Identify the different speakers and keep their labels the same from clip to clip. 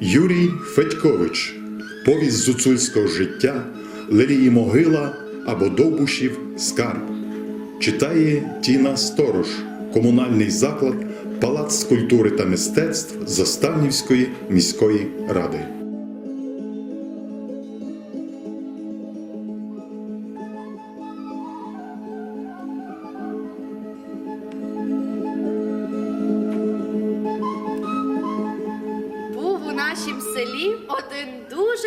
Speaker 1: Юрій Федькович. Повість з гуцульського життя, Лелії могила або Довбушів скарб. Читає Тіна Сторож, комунальний заклад, Палац культури та мистецтв Заставнівської міської ради.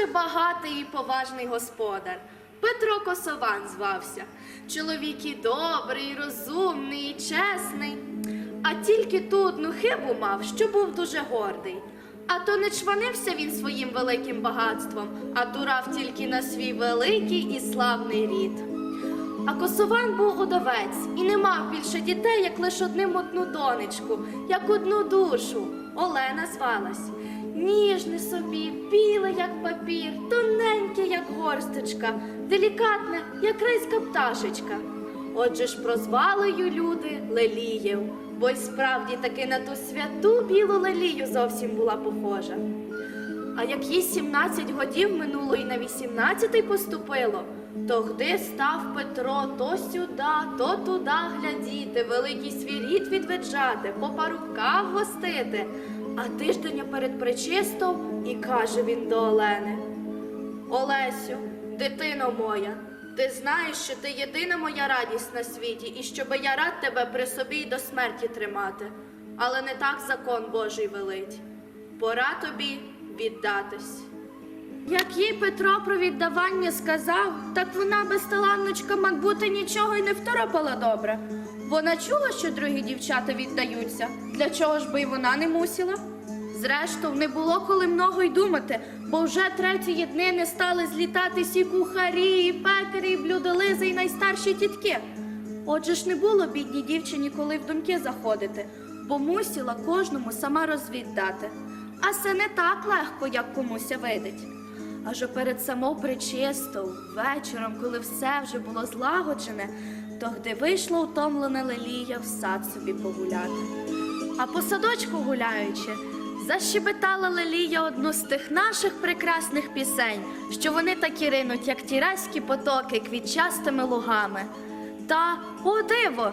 Speaker 2: Дуже багатий і поважний господар. Петро Косован звався. Чоловік і добрий, і розумний, і чесний. А тільки ту одну хибу мав, що був дуже гордий. А то не чванився він своїм великим багатством, а дурав тільки на свій великий і славний рід. А Косован був удовець і не мав більше дітей, як лише одним одну донечку, як одну душу. Олена звалась. Ніжне собі, біле, як папір, тоненьке, як горсточка, делікатне, як райська пташечка. Отже ж прозвали ю люди Лелієв, бо й справді таки на ту святу білу лелію зовсім була похожа. А як їй 17 годів минуло і на 18 поступило, то гди став Петро то сюда, то туда глядіти, великий свій рід відведжати, по парубках гостити. А тиждення перед причистом і каже він до Олени: Олесю, дитино моя, ти знаєш, що ти єдина моя радість на світі, і щоби я рад тебе при собі й до смерті тримати. Але не так закон Божий велить. Пора тобі віддатись. Як їй Петро про віддавання сказав, так вона безталанночка, мак бути нічого й не второпала добре. Вона чула, що другі дівчата віддаються. Для чого ж би й вона не мусила? Зрештою, не було коли много й думати, бо вже третьої дни не стали злітатись і кухарі, і пекарі, і блюдолизи, і найстарші тітки. Отже ж не було бідній дівчині коли в думки заходити, бо мусила кожному сама розвід дати. А це не так легко, як комуся видить. Аж перед само причисту, вечором, коли все вже було злагоджене, то де вийшла утомлена Лелія в сад собі погуляти. А по садочку гуляючи, защебетала Лелія одну з тих наших прекрасних пісень, що вони такі ринуть, як тірайські потоки квітчастими лугами. Та, о диво!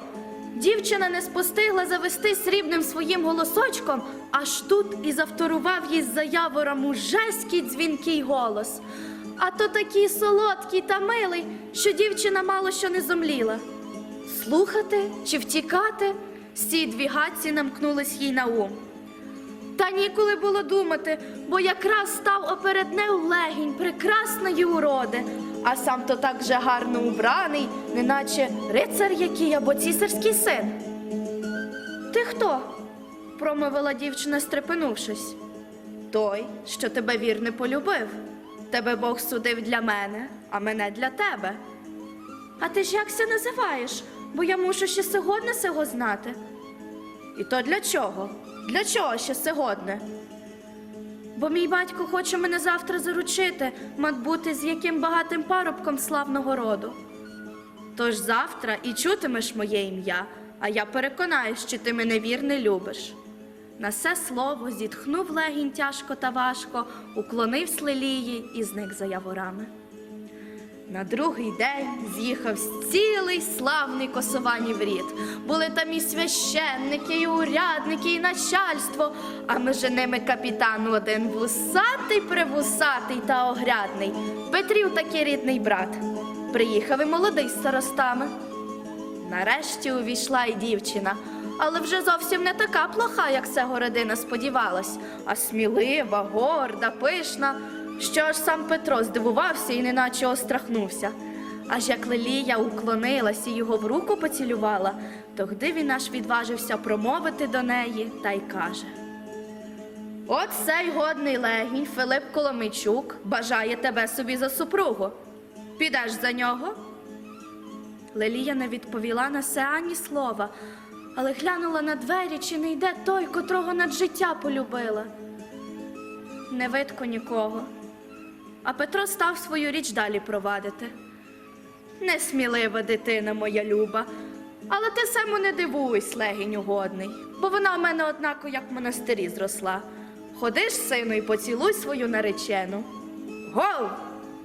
Speaker 2: Дівчина не спостигла завести срібним своїм голосочком, аж тут і завторував їй з заявора мужеський дзвінкий голос. А то такий солодкий та милий, що дівчина мало що не зомліла. Слухати чи втікати? З ці дві гадці намкнулись їй на ум. Та ніколи було думати, бо якраз став оперед нею легінь прекрасної уроди, а сам то так же гарно убраний, неначе рицар який або цісарський син. Ти хто? промовила дівчина, стрепенувшись. Той, що тебе вірне полюбив. Тебе Бог судив для мене, а мене для тебе. А ти ж якся називаєш? Бо я мушу ще сьогодні сього знати. І то для чого? Для чого ще сьогодні? Бо мій батько хоче мене завтра заручити, мат з яким багатим парубком славного роду. Тож завтра і чутимеш моє ім'я, а я переконаюсь, що ти мене вірне любиш. На це слово зітхнув легінь тяжко та важко, уклонився лелії і зник за яворами. На другий день з'їхав цілий славний косованів рід. Були там і священники, і урядники, і начальство, а між ними капітан один вусатий, привусатий та огрядний. Петрів такий рідний брат. Приїхав і молодий з старостами. Нарешті увійшла й дівчина, але вже зовсім не така плоха, як ця городина сподівалась, а смілива, горда, пишна, що аж сам Петро здивувався і неначе острахнувся. Аж як Лелія уклонилась і його в руку поцілювала, тогди він аж відважився промовити до неї та й каже. От цей годний легінь Филип Коломийчук бажає тебе собі за супругу. Підеш за нього? Лелія не відповіла на це ані слова, але глянула на двері, чи не йде той, котрого над життя полюбила. Не видко нікого. А Петро став свою річ далі провадити. несмілива дитина моя люба. Але ти саме не дивуйся, легінь годний, бо вона в мене однако, як в монастирі зросла. Ходиш, сину, і поцілуй свою наречену. Гов!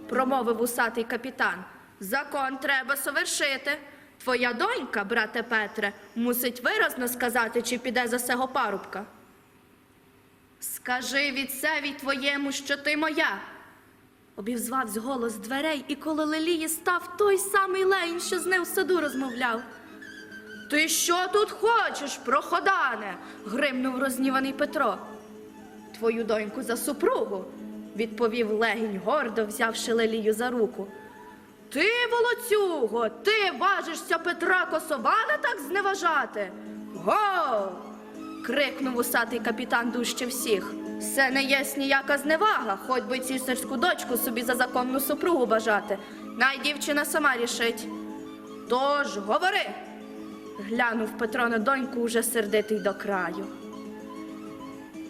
Speaker 2: промовив усатий капітан. Закон треба совершити. Твоя донька, брате Петре, мусить виразно сказати, чи піде за сего парубка. Скажи відцеві твоєму, що ти моя. Обізвався голос дверей, і коло Лелії став той самий лень, що з ним в саду розмовляв. Ти що тут хочеш, проходане? гримнув розніваний Петро. Твою доньку за супругу, відповів легінь гордо, взявши Лелію за руку. Ти, волоцюго, ти важишся Петра Косована так зневажати? Гов! крикнув усатий капітан дужче всіх. Це не єсть ніяка зневага, хоч би цісарську дочку собі за законну супругу бажати. Най дівчина сама рішить. Тож говори. глянув Петро на доньку уже сердитий до краю.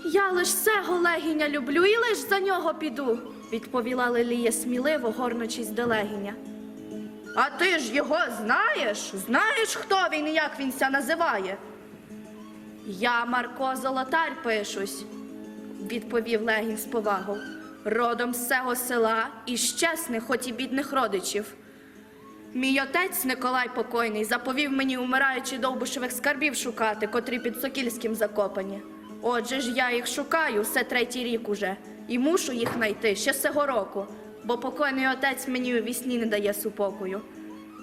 Speaker 2: Я лиш цего легіня люблю і лиш за нього піду, відповіла Лелія сміливо, горнучись до легіня. А ти ж його знаєш? Знаєш, хто він і як він ся називає? Я Марко Золотар пишусь, відповів Легін з повагою. Родом з цього села і з чесних, хоч і бідних родичів. Мій отець Николай Покойний заповів мені, умираючи довбушевих скарбів шукати, котрі під Сокільським закопані. Отже ж я їх шукаю все третій рік уже, і мушу їх знайти ще сего року, бо покойний отець мені у вісні не дає супокою.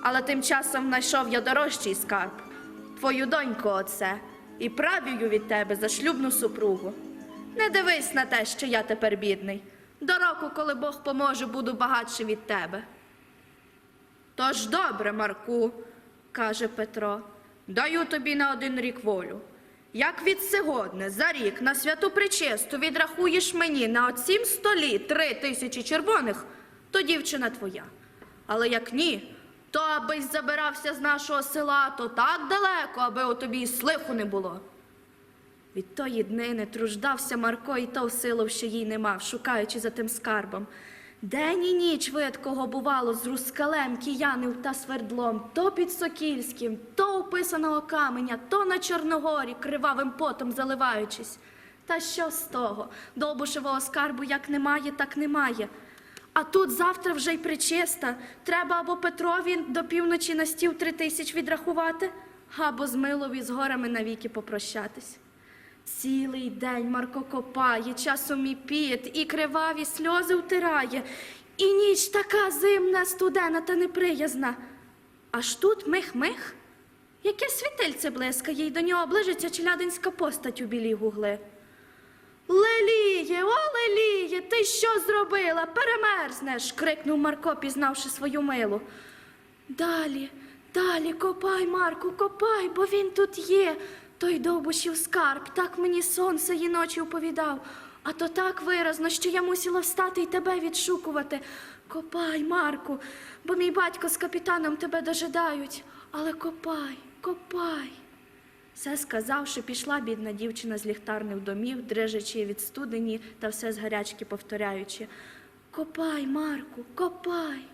Speaker 2: Але тим часом знайшов я дорожчий скарб, твою доньку оце, і правію від тебе за шлюбну супругу. Не дивись на те, що я тепер бідний. До року, коли Бог поможе, буду багатший від тебе. Тож добре, Марку, каже Петро, даю тобі на один рік волю. Як від сьогодні за рік на святу причисту відрахуєш мені на оцім столі три тисячі червоних, то дівчина твоя. Але як ні, то абись забирався з нашого села, то так далеко, аби у тобі слиху не було. Від тої днини труждався Марко і то силу, що їй не мав, шукаючи за тим скарбом. День і ніч видкого бувало з рускалем, киянив та свердлом, то під Сокільським, то у писаного каменя, то на Чорногорі, кривавим потом заливаючись. Та що з того? Довбушевого скарбу як немає, так немає. А тут завтра вже й причиста. Треба або Петрові до півночі на стіл три тисяч відрахувати, або з Милові з горами навіки попрощатись. Цілий день Марко копає, часом і піт, і криваві сльози втирає, і ніч така зимна, студена та неприязна. Аж тут мих-мих. Яке світильце блискає, й до нього ближиться челядинська постать у білій гугли. Леліє, о, Леліє, ти що зробила? Перемерзнеш. крикнув Марко, пізнавши свою милу. Далі, далі, копай, Марку, копай, бо він тут є. Той довбушів скарб, так мені сонце її ночі оповідав. А то так виразно, що я мусила встати і тебе відшукувати. Копай, Марку, бо мій батько з капітаном тебе дожидають. Але копай, копай. Все сказавши, пішла бідна дівчина з ліхтарних домів, дрижачи від студені та все з гарячки повторяючи Копай, Марку, копай.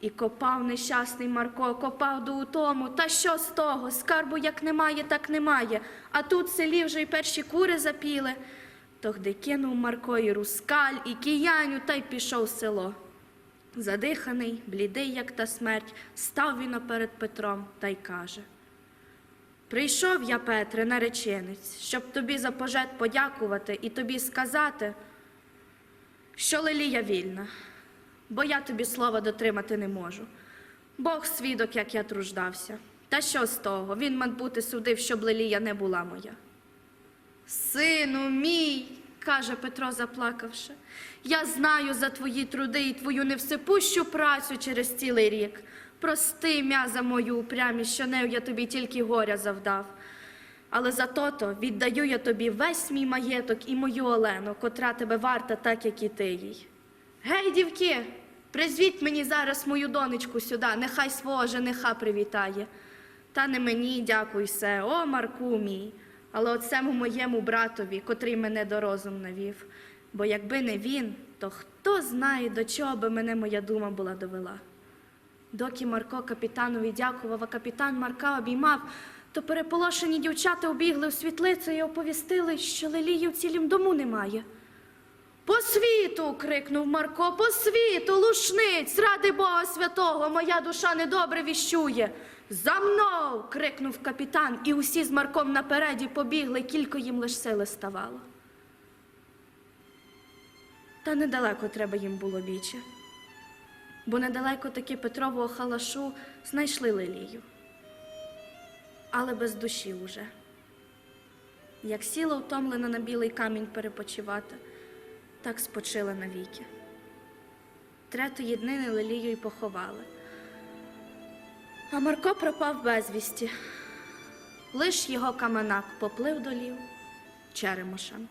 Speaker 2: І копав нещасний Марко, копав до утому. Та що з того? Скарбу як немає, так немає. А тут в селі вже й перші кури запіли. Тогди кинув Марко і рускаль, і кияню, та й пішов в село. Задиханий, блідий, як та смерть, став він перед Петром та й каже. Прийшов я, Петре, нареченець, щоб тобі за пожет подякувати і тобі сказати, що Лелія вільна, бо я тобі слова дотримати не можу. Бог свідок, як я труждався. Та що з того? Він, мать судив, щоб Лелія не була моя. Сину мій, каже Петро, заплакавши, я знаю за твої труди і твою невсипущу працю через цілий рік. Прости м'я за мою упрямість, що нею я тобі тільки горя завдав. Але за то-то віддаю я тобі весь мій маєток і мою Олену, котра тебе варта, так як і ти їй. Гей, дівки, призвіть мені зараз мою донечку сюди, нехай свого жениха привітає. Та не мені, дякуй се, о, Марку мій, але оцему моєму братові, котрий мене до розум навів. Бо якби не він, то хто знає, до чого би мене моя дума була довела. Доки Марко капітанові дякував, а капітан Марка обіймав, то переполошені дівчата убігли у світлицю і оповістили, що Лелії в цілім дому немає. По світу. крикнув Марко, по світу, лушниць, ради Бога святого, моя душа недобре віщує. За мною. крикнув капітан, і усі з Марком напереді побігли, кілько їм лиш сили ставало. Та недалеко треба їм було біче, бо недалеко таки Петрового халашу знайшли Лилію. Але без душі уже. Як сіла втомлена на білий камінь перепочивати, так спочила навіки. Третої днини лелію й поховали. А Марко пропав безвісті. Лиш його каменак поплив долів черемошем.